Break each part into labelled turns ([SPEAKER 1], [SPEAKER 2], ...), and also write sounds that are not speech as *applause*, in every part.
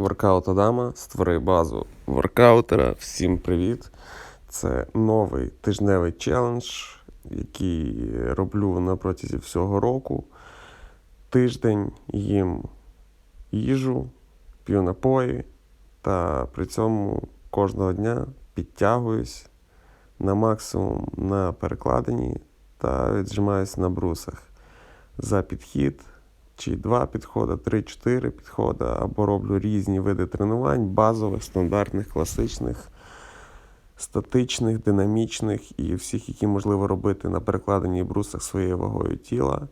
[SPEAKER 1] Воркаут Адама, створи базу воркаутера. Всім привіт! Це новий тижневий челендж, який роблю на протязі всього року. Тиждень їм їжу, п'ю напої, та при цьому кожного дня підтягуюсь на максимум на перекладині та віджимаюсь на брусах за підхід чи два підходи, три-чотири підходи, або роблю різні види тренувань, базових, стандартних, класичних, статичних, динамічних і всіх, які можливо робити на перекладенні брусах своєю вагою тіла.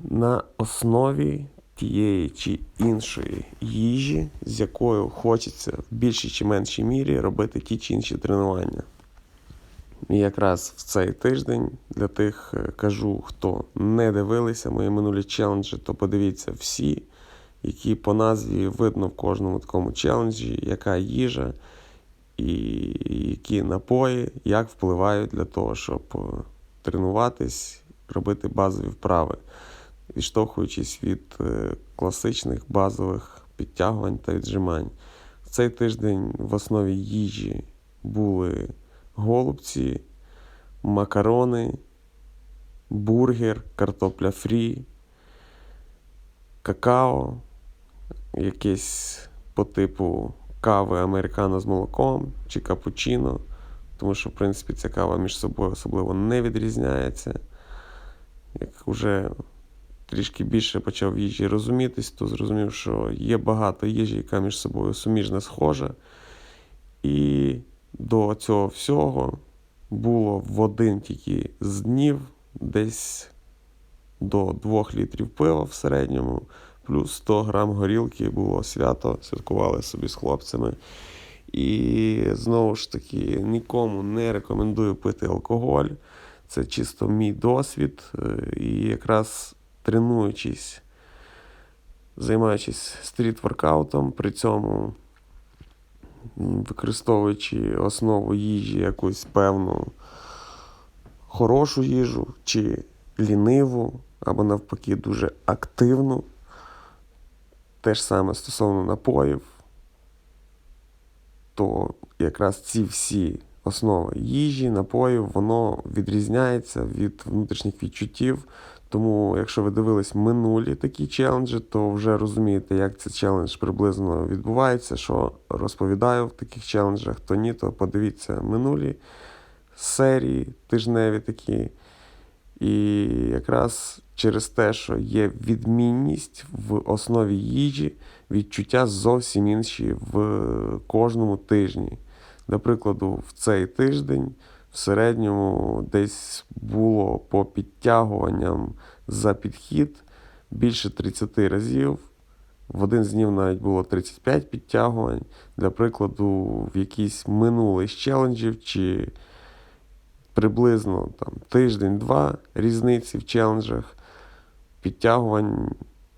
[SPEAKER 1] На основі тієї чи іншої їжі, з якою хочеться в більшій чи меншій мірі робити ті чи інші тренування. І якраз в цей тиждень для тих е, кажу, хто не дивилися мої минулі челенджі, то подивіться всі, які по назві видно в кожному такому челенджі, яка їжа і які напої, як впливають для того, щоб е, тренуватись, робити базові вправи, відштовхуючись від е, класичних базових підтягувань та віджимань. В цей тиждень в основі їжі були голубці, макарони, бургер, картопля фрі, какао, якесь по типу кави американо з молоком чи капучино, тому що, в принципі, ця кава між собою особливо не відрізняється. Як вже трішки більше почав в їжі розумітись, то зрозумів, що є багато їжі, яка між собою суміжна схожа. І до цього всього було в один тільки з днів десь до 2 літрів пива в середньому, плюс 100 грам горілки було свято, святкували собі з хлопцями. І знову ж таки нікому не рекомендую пити алкоголь. Це чисто мій досвід. Е, і якраз тренуючись, займаючись стріт-воркаутом, при цьому використовуючи основу їжі якусь певну хорошу їжу, чи ліниву, або навпаки, дуже активну. Те ж саме стосовно напоїв, то якраз ці всі основи їжі, напоїв, воно відрізняється від внутрішніх відчуттів. Тому, якщо ви дивились минулі такі челенджі, то вже розумієте, як цей челендж приблизно відбувається, що розповідаю в таких челенджах, то ні, то подивіться минулі серії тижневі такі. І якраз через те, що є відмінність в основі їжі, відчуття зовсім інші в кожному тижні. До прикладу, в цей тиждень в середньому десь було по підтягуванням за підхід більше 30 разів. В один з днів навіть було 35 підтягувань. Для прикладу, в якийсь минулий з челенджів чи приблизно там, тиждень-два різниці в челенджах. Підтягувань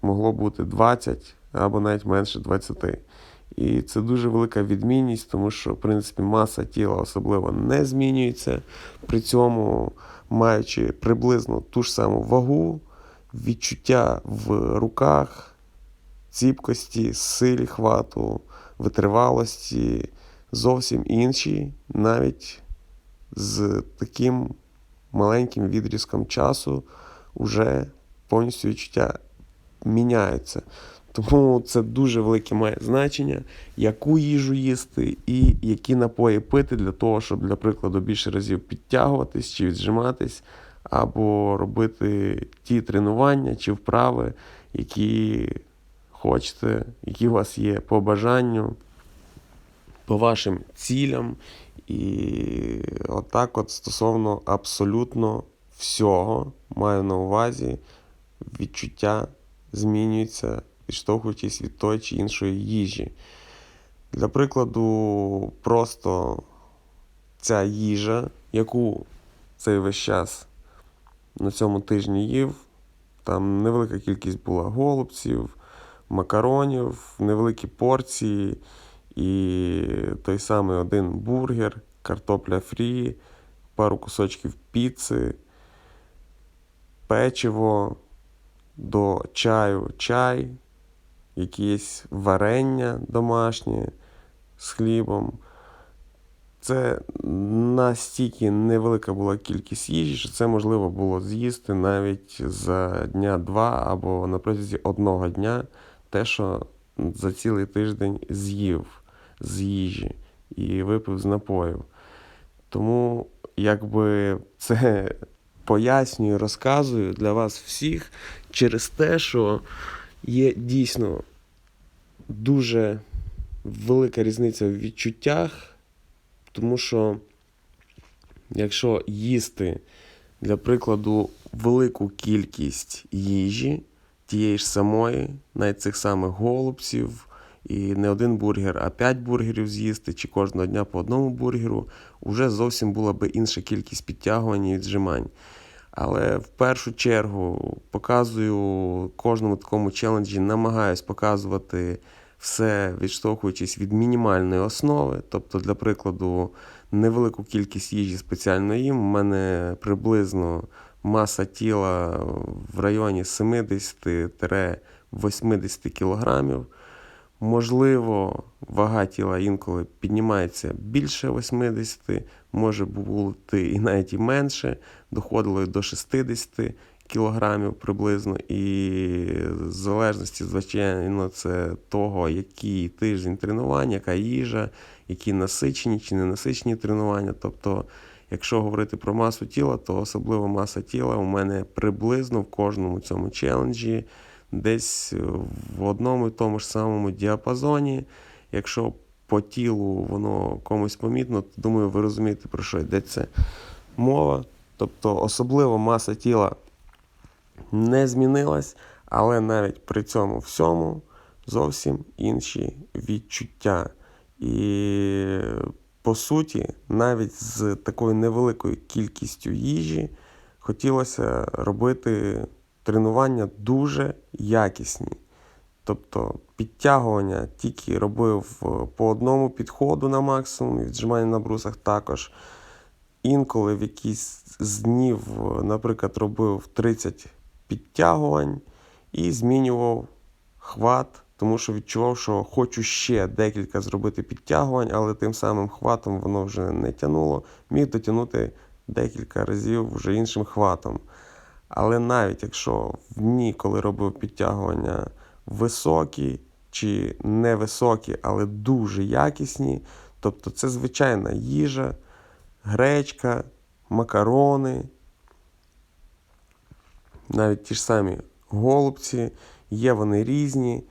[SPEAKER 1] могло бути 20 або навіть менше 20. І це дуже велика відмінність, тому що, в принципі, маса тіла особливо не змінюється. При цьому, маючи приблизно ту ж саму вагу, відчуття в руках, ціпкості, силі хвату, витривалості зовсім інші, навіть з таким маленьким відрізком часу вже повністю відчуття міняються. Тому це дуже велике має значення, яку їжу їсти і які напої пити для того, щоб, для прикладу, більше разів підтягуватись чи віджиматись, або робити ті тренування чи вправи, які хочете, які у вас є по бажанню, по вашим цілям. І отак, от стосовно абсолютно всього, маю на увазі відчуття змінюється відштовхуючись від тої чи іншої їжі. Для прикладу, просто ця їжа, яку цей весь час на цьому тижні їв, там невелика кількість була голубців, макаронів, невеликі порції і той самий один бургер, картопля фрі, пару кусочків піци, печиво, до чаю чай якесь варення домашнє з хлібом. Це настільки невелика була кількість їжі, що це можливо було з'їсти навіть за дня-два або на протязі одного дня те, що за цілий тиждень з'їв з їжі і випив з напоїв. Тому якби це пояснюю, розказую для вас всіх через те, що є дійсно дуже велика різниця в відчуттях, тому що якщо їсти, для прикладу, велику кількість їжі, тієї ж самої, навіть цих самих голубців, і не один бургер, а п'ять бургерів з'їсти, чи кожного дня по одному бургеру, вже зовсім була би інша кількість підтягувань і віджимань. Але в першу чергу показую кожному такому челенджі, намагаюсь показувати все, відштовхуючись від мінімальної основи. Тобто, для прикладу, невелику кількість їжі спеціально їм. У мене приблизно маса тіла в районі 70-80 кілограмів. Можливо, вага тіла інколи піднімається більше 80, може бути і навіть і менше, доходило і до 60 кілограмів приблизно. І в залежності, звичайно, це того, який тиждень тренувань, яка їжа, які насичені чи ненасичені тренування. Тобто, якщо говорити про масу тіла, то особливо маса тіла у мене приблизно в кожному цьому челенджі десь в одному і тому ж самому діапазоні. Якщо по тілу воно комусь помітно, то думаю, ви розумієте, про що йдеться мова. Тобто особливо маса тіла не змінилась, але навіть при цьому всьому зовсім інші відчуття. І по суті, навіть з такою невеликою кількістю їжі хотілося робити тренування дуже якісні. Тобто підтягування тільки робив по одному підходу на максимум, віджимання на брусах також. Інколи в якийсь з днів, наприклад, робив 30 підтягувань і змінював хват, тому що відчував, що хочу ще декілька зробити підтягувань, але тим самим хватом воно вже не тянуло. Міг дотягнути декілька разів вже іншим хватом. Але навіть якщо в дні, коли робив підтягування високі чи невисокі, але дуже якісні, тобто це звичайна їжа, гречка, макарони, навіть ті ж самі голубці, є вони різні.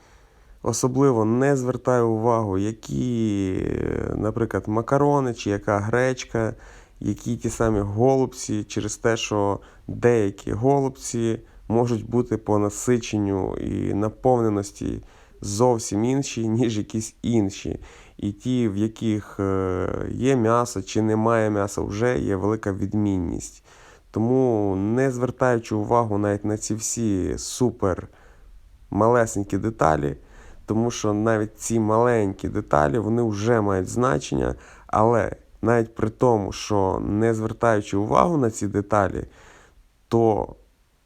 [SPEAKER 1] Особливо не звертаю увагу, які, наприклад, макарони чи яка гречка, які ті самі голубці, через те, що деякі голубці можуть бути по насиченню і наповненості зовсім інші, ніж якісь інші. І ті, в яких є м'ясо чи немає м'яса, вже є велика відмінність. Тому, не звертаючи увагу навіть на ці всі супер малесенькі деталі, тому що навіть ці маленькі деталі вони вже мають значення, але навіть при тому, що не звертаючи увагу на ці деталі, то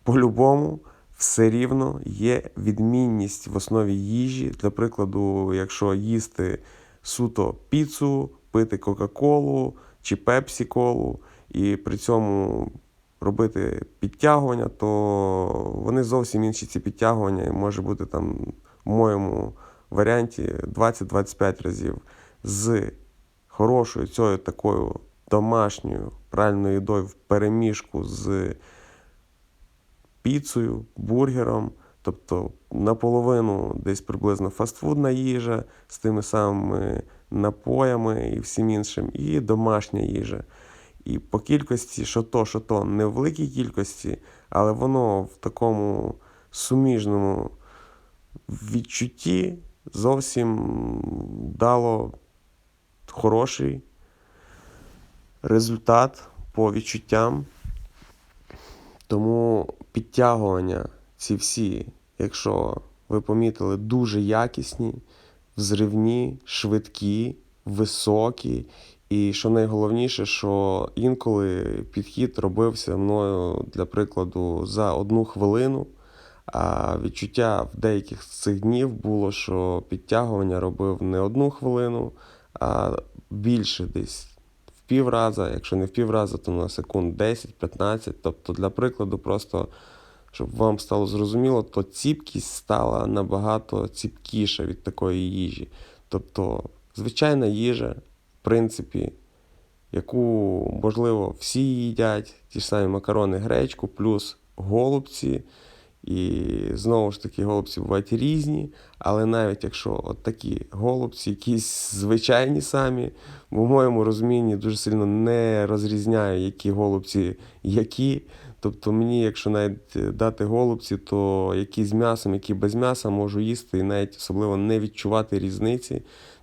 [SPEAKER 1] по-любому все рівно є відмінність в основі їжі. Для прикладу, якщо їсти суто піцу, пити Кока-Колу чи Пепсі-Колу, і при цьому робити підтягування, то вони зовсім інші ці підтягування, і може бути там в моєму варіанті 20-25 разів з хорошою цією такою домашньою правильною їдою в переміжку з піцею, бургером. Тобто наполовину десь приблизно фастфудна їжа з тими самими напоями і всім іншим, і домашня їжа. І по кількості, що то, що то, не в великій кількості, але воно в такому суміжному відчутті зовсім дало хороший результат по відчуттям. Тому підтягування ці всі, якщо ви помітили, дуже якісні, взривні, швидкі, високі. І що найголовніше, що інколи підхід робився мною, для прикладу, за одну хвилину, А відчуття в деяких з цих днів було, що підтягування робив не одну хвилину, а більше десь в півраза, якщо не в півраза, то на секунд 10-15. Тобто, для прикладу, просто щоб вам стало зрозуміло, то ціпкість стала набагато ціпкіша від такої їжі. Тобто, звичайна їжа, в принципі, яку, можливо, всі їдять, ті ж самі макарони, гречку, плюс голубці. І знову ж таки, голубці бувають різні, але навіть якщо от такі голубці, якісь звичайні самі, в моєму розумінні дуже сильно не розрізняю, які голубці які. Тобто мені, якщо навіть дати голубці, то які з м'ясом, які без м'яса можу їсти і навіть особливо не відчувати різниці.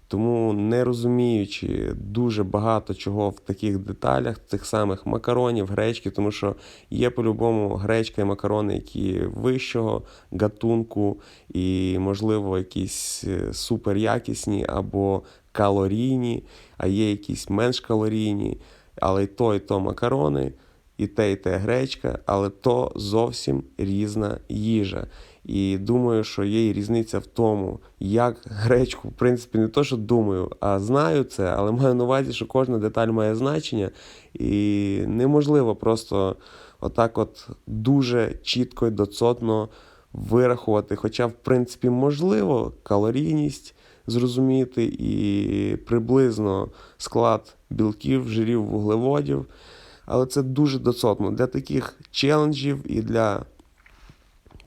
[SPEAKER 1] Тому не розуміючи дуже багато чого в таких деталях, тих самих макаронів, гречки, тому що є по-любому гречка і макарони, які вищого гатунку, і, можливо, якісь е, суперякісні або калорійні, а є якісь менш калорійні, але й то, і то макарони. І те, і те гречка, але то зовсім різна їжа. І думаю, що є і різниця в тому, як гречку, в принципі, не то, що думаю, а знаю це, але маю на увазі, що кожна деталь має значення, і неможливо просто отак от дуже чітко і доцотно вирахувати. Хоча, в принципі, можливо, калорійність зрозуміти і приблизно склад білків, жирів, вуглеводів. Але це дуже доцотно для таких челенджів і для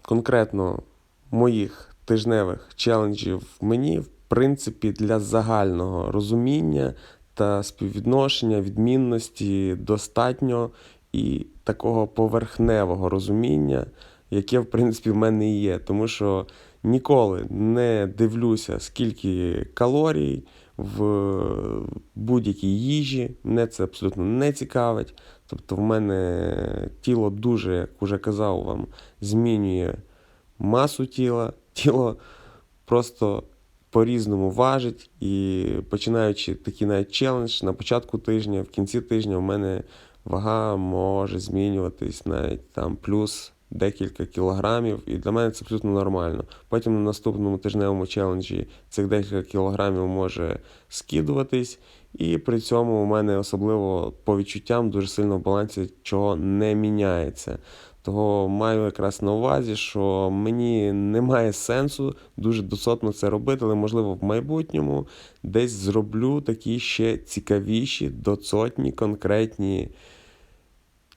[SPEAKER 1] конкретно моїх тижневих челенджів мені, в принципі, для загального розуміння та співвідношення, відмінності достатньо і такого поверхневого розуміння, яке, в принципі, в мене і є. Тому що ніколи не дивлюся, скільки калорій в будь-якій їжі. Мене це абсолютно не цікавить. Тобто в мене тіло дуже, як вже казав вам, змінює масу тіла. *laughs* Тіло просто по-різному важить. І починаючи такий навіть челендж на початку тижня, в кінці тижня в мене вага може змінюватись навіть там плюс декілька кілограмів, і для мене це абсолютно нормально. Потім на наступному тижневому челенджі цих декілька кілограмів може скидуватись, і при цьому у мене особливо по відчуттям дуже сильно в балансі чого не міняється. Того маю якраз на увазі, що мені немає сенсу дуже доцотно це робити, але можливо в майбутньому десь зроблю такі ще цікавіші, доцотні, конкретні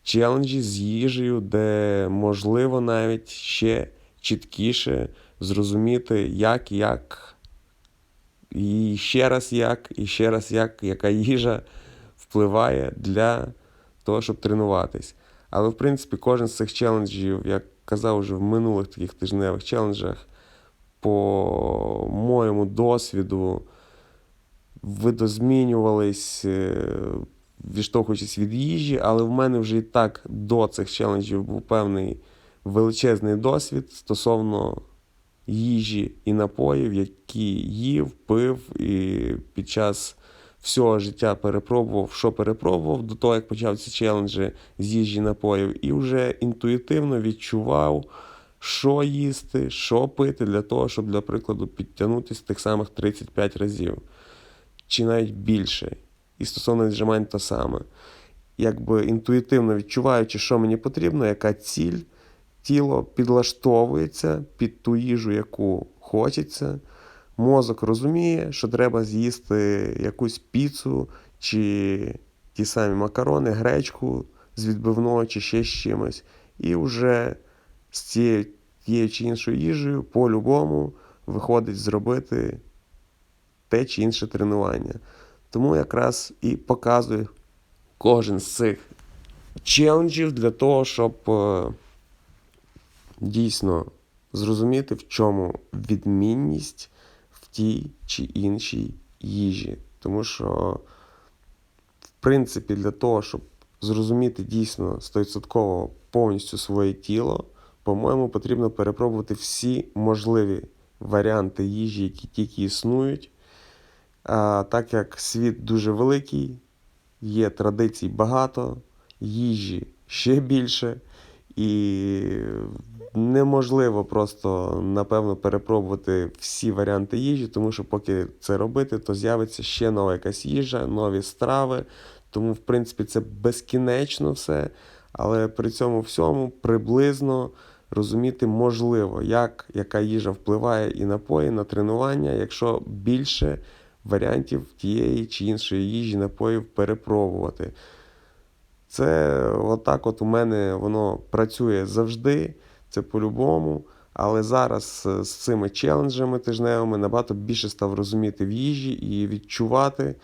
[SPEAKER 1] челенджі з їжею, де можливо навіть ще чіткіше зрозуміти, як, як, і ще раз як, і ще раз як, яка їжа впливає для того, щоб тренуватись. Але, в принципі, кожен з цих челенджів, як казав вже в минулих таких тижневих челенджах, по моєму досвіду видозмінювались е, відштовхуючись від їжі, але в мене вже і так до цих челенджів був певний величезний досвід стосовно їжі і напоїв, які їв, пив і під час всього життя перепробував, що перепробував до того, як почав ці челенджі з їжі і напоїв, і вже інтуїтивно відчував. Що їсти, що пити для того, щоб, для прикладу, підтягнутися тих самих 35 разів, чи навіть більше і стосовно віджимань те саме. Якби інтуїтивно відчуваючи, що мені потрібно, яка ціль, тіло підлаштовується під ту їжу, яку хочеться. Мозок розуміє, що треба з'їсти якусь піцу чи ті самі макарони, гречку з відбивного чи ще з чимось. І вже з цією тією чи іншою їжею по-любому виходить зробити те чи інше тренування. Тому якраз і показую кожен з цих челенджів для того, щоб е, дійсно зрозуміти, в чому відмінність в тій чи іншій їжі. Тому що, в принципі, для того, щоб зрозуміти дійсно 100% повністю своє тіло, по-моєму, потрібно перепробувати всі можливі варіанти їжі, які тільки існують. Так як світ дуже великий, є традицій багато, їжі ще більше, І неможливо просто, напевно, перепробувати всі варіанти їжі, тому що поки це робити, то з'явиться ще нова якась їжа, нові страви. Тому, в принципі, це безкінечно все. Але при цьому всьому приблизно розуміти можливо, як яка їжа впливає і напої на тренування, якщо більше варіантів тієї чи іншої їжі, напоїв перепробувати. Це отак от у мене воно працює завжди, це по-любому. Але зараз е, з цими челенджами тижневими набагато більше став розуміти в їжі і відчувати,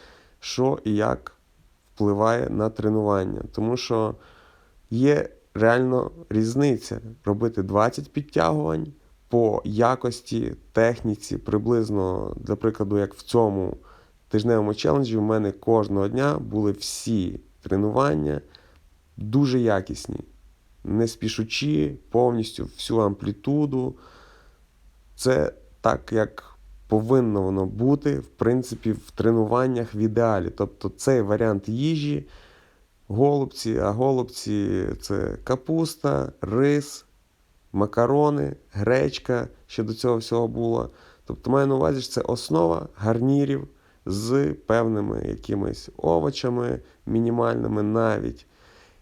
[SPEAKER 1] що і як впливає на тренування. Тому що є реально різниця робити 20 підтягувань по якості, техніці, приблизно, для прикладу, як в цьому тижневому челенджі, у мене кожного дня були всі тренування дуже якісні, не спішучи, повністю всю амплітуду. Це так, як повинно воно бути, в принципі, в тренуваннях в ідеалі. Тобто цей варіант їжі, голубці, а голубці це капуста, рис, макарони, гречка, ще до цього всього було. Тобто маю на увазі, що це основа гарнірів з певними якимись овочами, мінімальними навіть.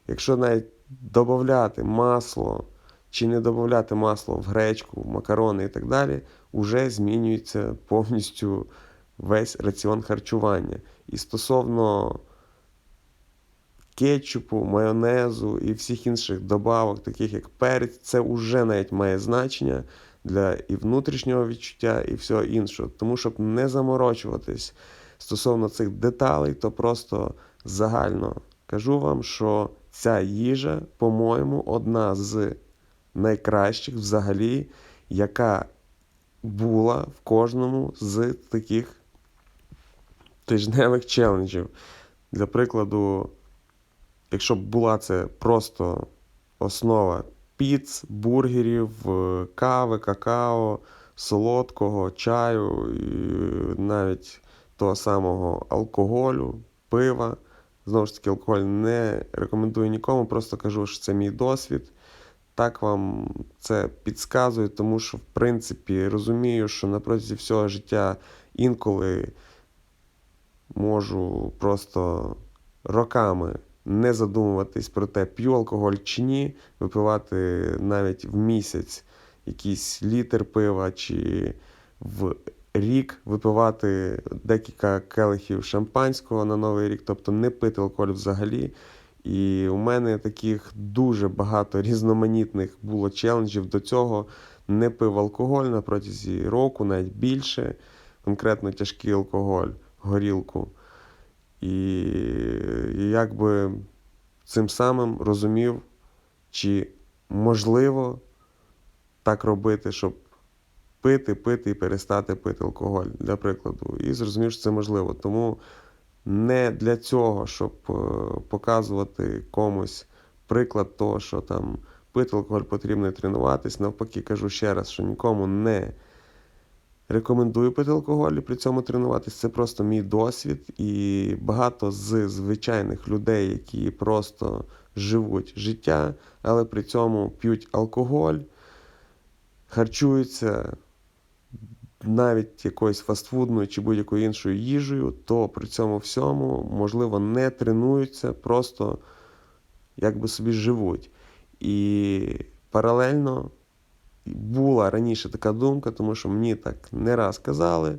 [SPEAKER 1] Якщо навіть додати масло чи не додати масло в гречку, в макарони і так далі, вже змінюється повністю весь раціон харчування. І стосовно кетчупу, майонезу і всіх інших добавок, таких як перець, це вже навіть має значення для і внутрішнього відчуття, і всього іншого. Тому щоб не заморочуватись стосовно цих деталей, то просто загально кажу вам, що ця їжа, по-моєму, одна з найкращих взагалі, яка була в кожному з таких тижневих челенджів. Для прикладу, якщо б була це просто основа піц, бургерів, е, кави, какао, солодкого, чаю, і навіть того самого алкоголю, пива. Знову ж таки, алкоголь не рекомендую нікому, просто кажу, що це мій досвід. Так вам це підказую, тому що, в принципі, розумію, що на протязі всього життя інколи можу просто роками не задумуватись про те, п'ю алкоголь чи ні, випивати навіть в місяць якийсь літр пива, чи в рік випивати декілька келихів шампанського на Новий рік, тобто не пити алкоголь взагалі. І у мене таких дуже багато різноманітних було челенджів до цього. Не пив алкоголь на протязі року, навіть більше, конкретно тяжкий алкоголь, горілку. І, і якби цим самим розумів, чи можливо так робити, щоб пити, пити і перестати пити алкоголь, для прикладу. І зрозумів, що це можливо. Тому не для цього, щоб е, показувати комусь приклад того, що там пити алкоголь потрібно тренуватись. Навпаки, кажу ще раз, що нікому не рекомендую пити алкоголь і при цьому тренуватись. Це просто мій досвід. І багато з звичайних людей, які просто живуть життя, але при цьому п'ють алкоголь, харчуються навіть якоюсь фастфудною чи будь-якою іншою їжею, то при цьому всьому, можливо, не тренуються, просто якби собі живуть. І паралельно була раніше така думка, тому що мені так не раз казали.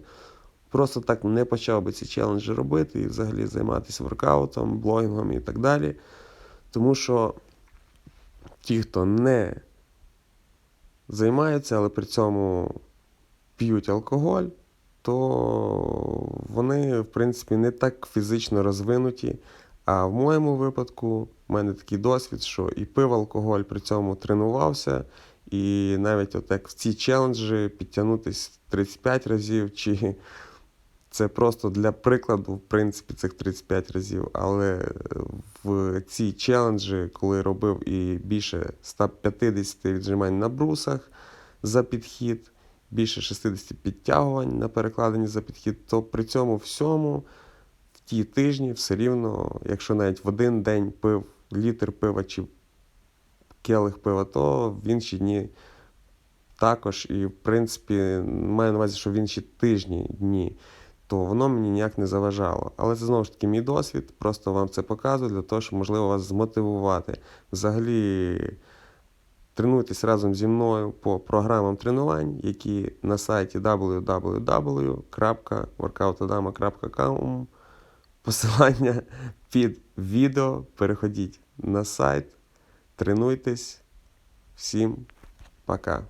[SPEAKER 1] Просто так не почав би ці челенджі робити і взагалі займатися воркаутом, блогінгом і так далі. Тому що ті, хто не займаються, але при цьому п'ють алкоголь, то вони, в принципі, не так фізично розвинуті. А в моєму випадку в мене такий досвід, що і пив алкоголь, при цьому тренувався. І навіть от як в ці челенджі підтягнутися 35 разів, чи це просто для прикладу, в принципі, цих 35 разів. Але в ці челенджі, коли робив і більше 150 віджимань на брусах за підхід, більше 60 підтягувань на перекладенні за підхід, то при цьому всьому в ті тижні все рівно, якщо навіть в один день пив літр пива чи келих пива, то в інші дні також. І, в принципі, маю на увазі, що в інші тижні дні, то воно мені ніяк не заважало. Але це знову ж таки мій досвід, просто вам це показую для того, щоб можливо вас змотивувати. Взагалі. Тренуйтесь разом зі мною по програмам тренувань, які на сайті www.workoutadama.com. Посилання під відео. Переходіть на сайт, тренуйтесь. Всім пока.